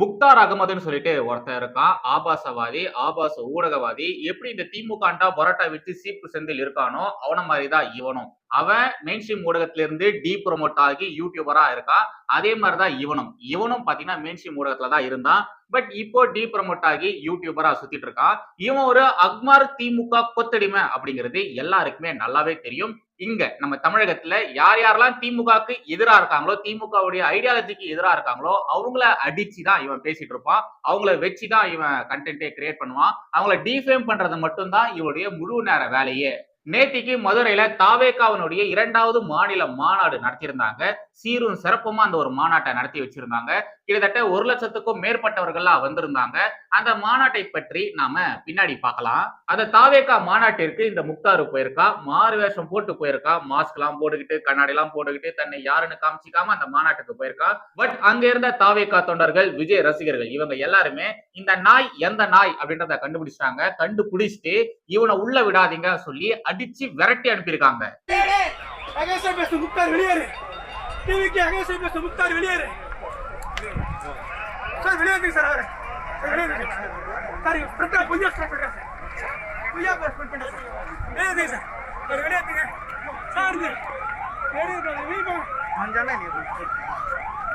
முக்தார் அகமதுன்னு சொல்லிட்டு ஒருத்தன் இருக்கான். ஆபாசவாதி ஆபாச ஊடகவாதி. எப்படி இந்த திமுகண்டா பரோட்டா விட்டு சீப்பு செந்தில் இருக்கானோ அவன மாதிரிதான் இவனும். அவன் மெயின் ஸ்ட்ரீம் ஊடகத்திலிருந்து டீ ப்ரொமோட் ஆகி யூடியூபரா இருக்கான். அதே மாதிரிதான் இவனும். இவனும் பாத்தீங்கன்னா மெயின் ஸ்ட்ரீம் ஊடகத்துல தான் இருந்தான். பட் இப்போ டீ ப்ரொமோட் ஆகி யூடியூபரா சுத்திட்டு இருக்கான். இவன் ஒரு அக்மார் திமுக கொத்தடிமை அப்படிங்கிறது எல்லாருக்குமே நல்லாவே தெரியும். இங்க நம்ம தமிழகத்துல யார் யாரெல்லாம் திமுகவுக்கு எதிரா இருக்காங்களோ திமுகவுடைய ஐடியாலஜிக்கு எதிரா இருக்காங்களோ அவங்கள அடிச்சு தான் இவன் பேசிட்டு இருப்பான். அவங்கள வச்சு தான் இவன் கண்டென்ட்டே கிரியேட் பண்ணுவான். அவங்கள டிஃபேம் பண்றது மட்டும்தான் இவனுடைய முழு நேர வேலையே. நேத்திக்கு மதுரையில தாவேகாவினுடைய இரண்டாவது மாநில மாநாடு நடத்தியிருந்தாங்க. சீரும் சிறப்புமா அந்த ஒரு மாநாட்டை நடத்தி வச்சிருந்தாங்க. கிட்டத்தட்ட ஒரு லட்சத்துக்கும் மேற்பட்டவர்கள்லாம் வந்திருந்தாங்க. அந்த மாநாட்டை பற்றி நாம பின்னாடி பார்க்கலாம். அந்த தாவேகா மாநாட்டிற்கு இந்த முக்தாரு போயிருக்கா? மாறு வேஷம் போட்டு போயிருக்கா? மாஸ்க் எல்லாம் போட்டுக்கிட்டு கண்ணாடி எல்லாம் போட்டுக்கிட்டு தன்னை யாருன்னு காமிச்சிக்காம அந்த மாநாட்டுக்கு போயிருக்கா? பட் அங்க இருந்த தாவேகா தொண்டர்கள் விஜய் ரசிகர்கள் இவங்க எல்லாருமே இந்த நாய் எந்த நாய் அப்படின்றத கண்டுபிடிச்சிட்டாங்க. கண்டுபிடிச்சிட்டு இவனை உள்ள விடாதீங்க சொல்லி அடிச்சு விரட்டி அனுப்பியிருக்காங்க.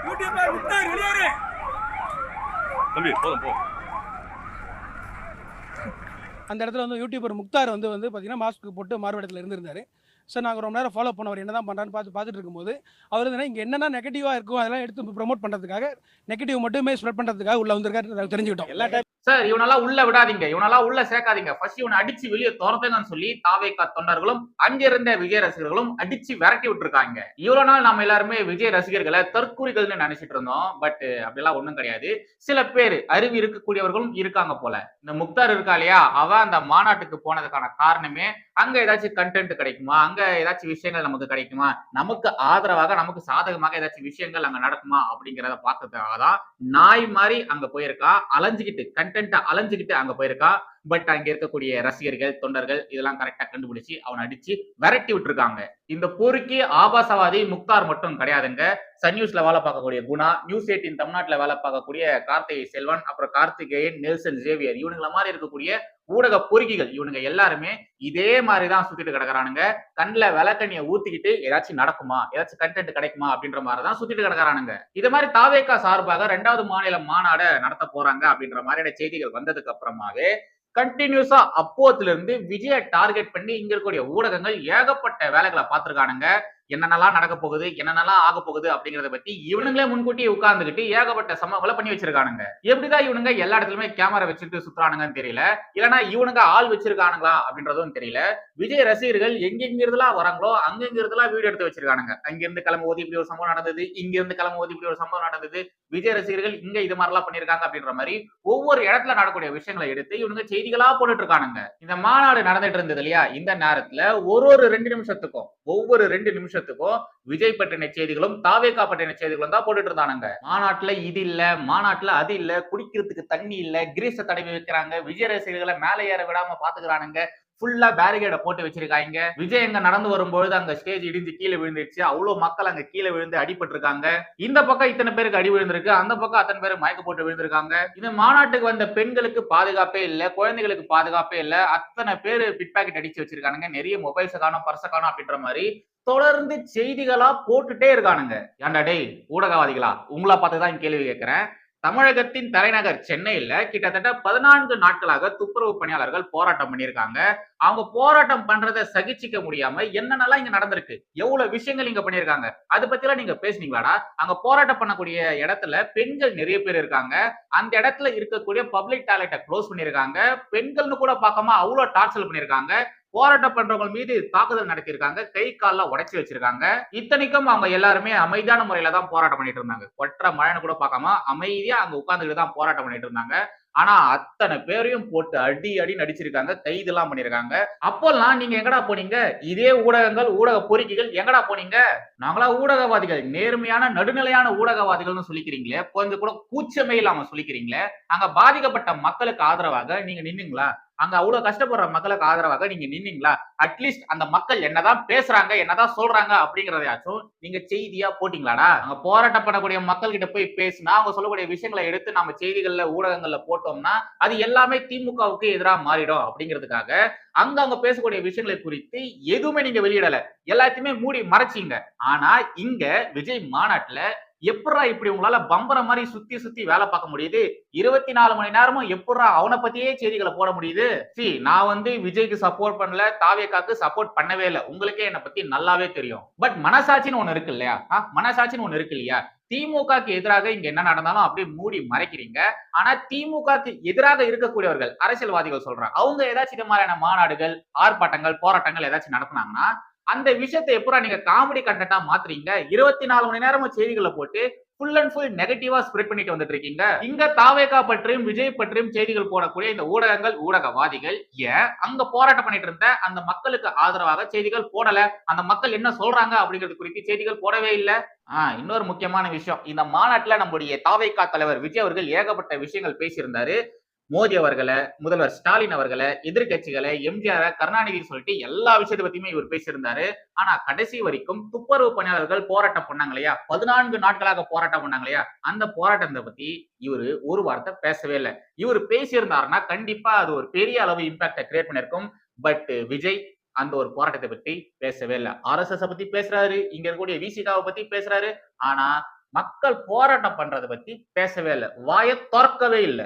யூடியூபர் வெளியேறு தம்பி போதும் போ. அந்த இடத்துல வந்து யூடியூபர் முக்தார் வந்து வந்து பார்த்தீங்கன்னா மாஸ்க் போட்டு மாறுவேடத்தில் இருந்திருந்தார். சார் நாங்கள் ரொம்ப நேரம் ஃபாலோ பண்ணவர் என்ன தான் பண்ணுறான்னு பார்த்து பார்த்துட்டு இருக்கும்போது அவர் வந்து இங்கே என்னென்ன நெகட்டிவாக இருக்கும் அதெல்லாம் எடுத்து ப்ரொமோட் பண்ணுறதுக்காக நெகட்டிவ் மட்டுமே ஸ்ப்ரெட் பண்ணுறதுக்காக உள்ள வந்திருக்காரு தெரிஞ்சுக்கிட்டோம். எல்லா டைம் சார் இவனெல்லாம் உள்ள விடாதீங்க. இவனெல்லாம் உள்ள சேர்க்காதீங்க. ஃபர்ஸ்ட் இவனை அடிச்சு வெளியே துரத்துங்கன்னு சொல்லி தாவேக்கா தொண்டர்களும் அங்கிருந்த விஜய் ரசிகர்களும் அடிச்சு விரட்டி விட்டுருக்காங்க. இவ்வளவு நாள் நம்ம எல்லாருமே விஜய் ரசிகர்களை தற்கூறிகள்னு நினைச்சிட்டு இருந்தோம். பட் அப்படிலாம் ஒன்றும் கிடையாது. சில பேர் அறிவு இருக்கக்கூடியவர்களும் இருக்காங்க போல. இந்த முக்தார் இருக்கா இல்லையா? அவ அந்த மாநாட்டுக்கு போனதுக்கான காரணமே அங்க ஏதாச்சும் கண்டென்ட் கிடைக்குமா? அங்க ஏதாச்சும் விஷயங்கள் நமக்கு கிடைக்குமா? நமக்கு ஆதரவாக நமக்கு சாதகமாக ஏதாச்சும் விஷயங்கள் அங்க நடக்குமா? அப்படிங்கிறத பார்க்கறதுக்காக தான் நாய் மாதிரி அங்க போயிருக்கா. அலைஞ்சுக்கிட்டு கண்டென்ட்டை அலைஞ்சுக்கிட்டு அங்க போயிருக்கா. பட் அங்க இருக்கக்கூடிய ரசிகர்கள் தொண்டர்கள் இதெல்லாம் கரெக்டா கண்டுபிடிச்சு அவனை அடிச்சு விரட்டி விட்டுருக்காங்க. இந்த போருக்கு ஆபாசவாதி முக்தார் மட்டும் கிடையாதுங்க. சன் நியூஸ்ல வேலை பார்க்கக்கூடிய குணா நியூஸ் எயிட்டின் தமிழ்நாட்டுல வேலை பார்க்கக்கூடிய கார்த்திகை செல்வன் அப்புறம் கார்த்திகேயன் நெல்சன் ஜேவியர் இவனுங்கள மாதிரி இருக்கக்கூடிய ஊடக பொறுக்கிகள் இவனுங்க எல்லாருமே இதே மாதிரி தான் சுத்திட்டு கிடக்குறானுங்க. கண்ணில் விளக்கண்ணியை ஊத்திக்கிட்டு ஏதாச்சும் நடக்குமா? ஏதாச்சும் கண்டென்ட் கிடைக்குமா? அப்படின்ற மாதிரி தான் சுத்திட்டு கிடக்குறானுங்க. இது மாதிரி தாவேக்கா சார்பாக ரெண்டாவது மாநில மாநாடை நடத்த போறாங்க அப்படின்ற மாதிரியான செய்திகள் வந்ததுக்கு அப்புறமாவே கண்டினியூஸா அப்போத்துல இருந்து விஜய டார்கெட் பண்ணி இங்க இருக்கக்கூடிய ஊடகங்கள் ஏகப்பட்ட வேலைகளை பார்த்திருக்கானுங்க. என்னென்னலாம் நடக்க போகுது என்னென்னலாம் ஆக போகுது அப்படிங்கறத பத்தி இவனுங்களே முன்கூட்டியே உட்கார்ந்துகிட்டு ஏகப்பட்ட சம்பவங்களை பண்ணி வச்சிருக்கானுங்க. எப்படிதான் இவனுங்க எல்லா இடத்துலயுமே கேமரா வச்சுட்டு சுத்துறானுங்கன்னு தெரியல. இல்லனா இவனுங்க ஆள் வச்சிருக்கானுங்களா அப்படின்றதும் தெரியல. விஜய் ரசிகர்கள் எங்கெங்க இருந்தெல்லாம் வராங்களோ அங்கங்க இருந்தெல்லாம் வீடியோ எடுத்து வச்சிருக்கானுங்க. அங்கிருந்து கிளம்ப இப்படி ஒரு சம்பவம் நடந்தது இங்கிருந்து கிளம்ப இப்படி ஒரு சம்பவம் நடந்தது விஜய் ரசிகர்கள் இங்க இது மாதிரிலாம் பண்ணிருக்காங்க அப்படின்ற மாதிரி ஒவ்வொரு இடத்துல நடக்கக்கூடிய விஷயங்களை எடுத்து இவனுங்க செய்திகளா போட்டுட்டு இருக்கானுங்க இந்த மாநாடு நடந்துட்டு இருந்தது இல்லையா? இந்த நேரத்துல ஒரு ஒரு ரெண்டு நிமிஷத்துக்கும் ஒவ்வொரு ரெண்டு நிமிஷத்துக்கும் விஜய் பற்றின செய்திகளும் தாவேக்கா பற்றின செய்திகளும் தான் போட்டுட்டு இருந்தானுங்க மாநாட்டுல இது இல்ல மாநாட்டுல அது இல்ல குடிக்கிறதுக்கு தண்ணி இல்ல கிரீஸ தடவி வைக்கிறாங்க விஜய் ரசிகர்களை மேலே ஏற விடாம பாத்துக்கிறானுங்க ஃபுல்லா பேரிகேட போட்டு வச்சிருக்காங்க. விஜய் எங்க நடந்து வரும்பொழுது அங்க ஸ்டேஜ் இடிஞ்சு கீழே விழுந்துருச்சு. அவ்வளவு மக்கள் அங்க கீழே விழுந்து அடிபட்டு இருக்காங்க இந்த பக்கம் இத்தனை பேருக்கு அடி விழுந்திருக்கு. அந்த பக்கம் அத்தனை பேர் மயக்க போட்டு விழுந்திருக்காங்க. இந்த மாநாட்டுக்கு வந்த பெண்களுக்கு பாதுகாப்பே இல்ல குழந்தைகளுக்கு பாதுகாப்பே இல்ல. அத்தனை பேர் பிட் பாக்கெட் அடிச்சு வச்சிருக்கானுங்க. நிறைய மொபைல்ஸை காணும் பர்ச காணும் அப்படின்ற மாதிரி தொடர்ந்து செய்திகளா போட்டுட்டே இருக்கானுங்க. ஏன்டா டேய் ஊடகவாதிகளா? உங்களா பார்த்து தான் கேள்வி கேட்கிறேன். தமிழகத்தின் தலைநகர் சென்னையில கிட்டத்தட்ட பதினான்கு நாட்களாக துப்புரவு பணியாளர்கள் போராட்டம் பண்ணியிருக்காங்க. அவங்க போராட்டம் பண்றதை சகிச்சிக்க முடியாம என்னென்னலாம் இங்க நடந்திருக்கு? எவ்வளவு விஷயங்கள் இங்க பண்ணியிருக்காங்க? அதை பத்திலாம் நீங்க பேசுனீங்களாடா? அங்க போராட்டம் பண்ணக்கூடிய இடத்துல பெண்கள் நிறைய பேர் இருக்காங்க. அந்த இடத்துல இருக்கக்கூடிய பப்ளிக் டாய்லெட்டை க்ளோஸ் பண்ணியிருக்காங்க. பெண்கள்னு கூட பார்க்காம அவ்வளோ டார்ச்சல் பண்ணியிருக்காங்க. போராட்டம் பண்றவங்க மீது தாக்குதல் நடத்தியிருக்காங்க. கை கால்லாம் உடைச்சி வச்சிருக்காங்க. இத்தனைக்கும் அவங்க எல்லாருமே அமைதியான முறையில தான் போராட்டம் பண்ணிட்டு இருந்தாங்க. கொற்ற மழைன்னு கூட பார்க்காம அமைதியா அங்க உட்கார்ந்துட்டு தான் போராட்டம் பண்ணிட்டு இருந்தாங்க. ஆனா அத்தனை பேரையும் போட்டு அடி அடி நடிச்சிருக்காங்க. கைதெல்லாம் பண்ணிருக்காங்க. அப்போல்லாம் நீங்க எங்கடா போனீங்க? இதே ஊடகங்கள் ஊடக பொறிக்கைகள் எங்கடா போனீங்க? நாங்களா ஊடகவாதிகள். நேர்மையான நடுநிலையான ஊடகவாதிகள்னு சொல்லிக்கிறீங்களே. கொஞ்சம் கூட கூச்சமே இல்லாம சொல்லிக்கிறீங்களே. அங்க பாதிக்கப்பட்ட மக்களுக்கு ஆதரவாக நீங்க நின்னுங்களா? அங்க அவ்வளவு கஷ்டப்படுற மக்களுக்கு ஆதரவாக நீங்க நின்னீங்களா? அட்லீஸ்ட் அந்த மக்கள் என்னதான் பேசுறாங்க என்னதான் சொல்றாங்க அப்படிங்கறதையாச்சும் நீங்க செய்தியா போட்டீங்களாடா? அங்க போராட்டம் பண்ணக்கூடிய மக்கள் கிட்ட போய் பேசினா அவங்க சொல்லக்கூடிய விஷயங்களை எடுத்து நம்ம செய்திகள்ல ஊடகங்கள்ல போட்டோம்னா அது எல்லாமே திமுகவுக்கு எதிராக மாறிடும் அப்படிங்கிறதுக்காக அங்க அவங்க பேசக்கூடிய விஷயங்களை குறித்து எதுவுமே நீங்க வெளியிடல. எல்லாத்தையுமே மூடி மறைச்சீங்க. ஆனா இங்க விஜய் மாநாட்டுல எப்படா இப்படி உங்களால பம்பர மாதிரி சுத்தி சுத்தி வேலை பார்க்க முடியுது? இருபத்தி நாலு மணி நேரமும் எப்படா அவனை பத்தியே செய்திகளை போட முடியுது? சி நான் வந்து விஜய்க்கு சப்போர்ட் பண்ணல தாவேக்காக்கு சப்போர்ட் பண்ணவே இல்லை. உங்களுக்கே என்னை பத்தி நல்லாவே தெரியும். பட் மனசாட்சின்னு ஒண்ணு இருக்கு இல்லையா? மனசாட்சின்னு ஒண்ணு இருக்கு இல்லையா? திமுகக்கு எதிராக இங்க என்ன நடந்தாலும் அப்படியே மூடி மறைக்கிறீங்க. ஆனா திமுகக்கு எதிராக இருக்கக்கூடியவர்கள் அரசியல்வாதிகள் சொல்றாங்க அவங்க ஏதாச்சும் இது மாதிரியான மாநாடுகள் ஆர்ப்பாட்டங்கள் போராட்டங்கள் ஏதாச்சும் நடத்துனாங்கன்னா அந்த விஷயத்தை எப்பரா நீங்க காமெடி கண்டென்ட்டா மாத்துறீங்க? இருபத்தி நாலு மணி நேரமும் செய்திகளை போட்டு ஃபுல் அண்ட் ஃபுல் நெகட்டிவா ஸ்ப்ரெட் பண்ணிட்டு வந்துட்டு இருக்கீங்க. இங்க தாவேகா பற்றியும் விஜய் பற்றியும் செய்திகள் போடக்கூடிய இந்த ஊடகங்கள் ஊடகவாதிகள் ஏன் அங்க போராட்டம் பண்ணிட்டு இருந்த அந்த மக்களுக்கு ஆதரவாக செய்திகள் போடல? அந்த மக்கள் என்ன சொல்றாங்க அப்படிங்கிறது குறித்து செய்திகள் போடவே இல்லை. ஆஹ் இன்னொரு முக்கியமான விஷயம். இந்த மாநாட்டுல நம்முடைய தாவைக்கா தலைவர் விஜய் அவர்கள் ஏகப்பட்ட விஷயங்கள் பேசியிருந்தாரு. மோடி அவர்களை முதல்வர் ஸ்டாலின் அவர்களை எதிர்கட்சிகளை எம்ஜிஆர் கருணாநிதி சொல்லிட்டு எல்லா விஷயத்தை பத்தியுமே இவர் பேசியிருந்தாரு. ஆனா கடைசி வரைக்கும் துப்புரவு பணியாளர்கள் போராட்டம் பண்ணாங்க இல்லையா? பதினான்கு நாட்களாக போராட்டம் பண்ணாங்க இல்லையா? அந்த போராட்டத்தை பத்தி இவரு ஒரு வார்த்தை பேசவே இல்லை. இவர் பேசியிருந்தாருன்னா கண்டிப்பா அது ஒரு பெரிய அளவு இம்பாக்டை கிரியேட் பண்ணிருக்கும் பட் விஜய் அந்த ஒரு போராட்டத்தை பத்தி பேசவே இல்லை. ஆர்எஸ்எஸ் பத்தி பேசுறாரு. இங்க இருக்கக்கூடிய விசிகாவை பத்தி பேசுறாரு. ஆனா மக்கள் போராட்டம் பண்றதை பத்தி பேசவே இல்லை. வாயை திறக்கவே இல்லை.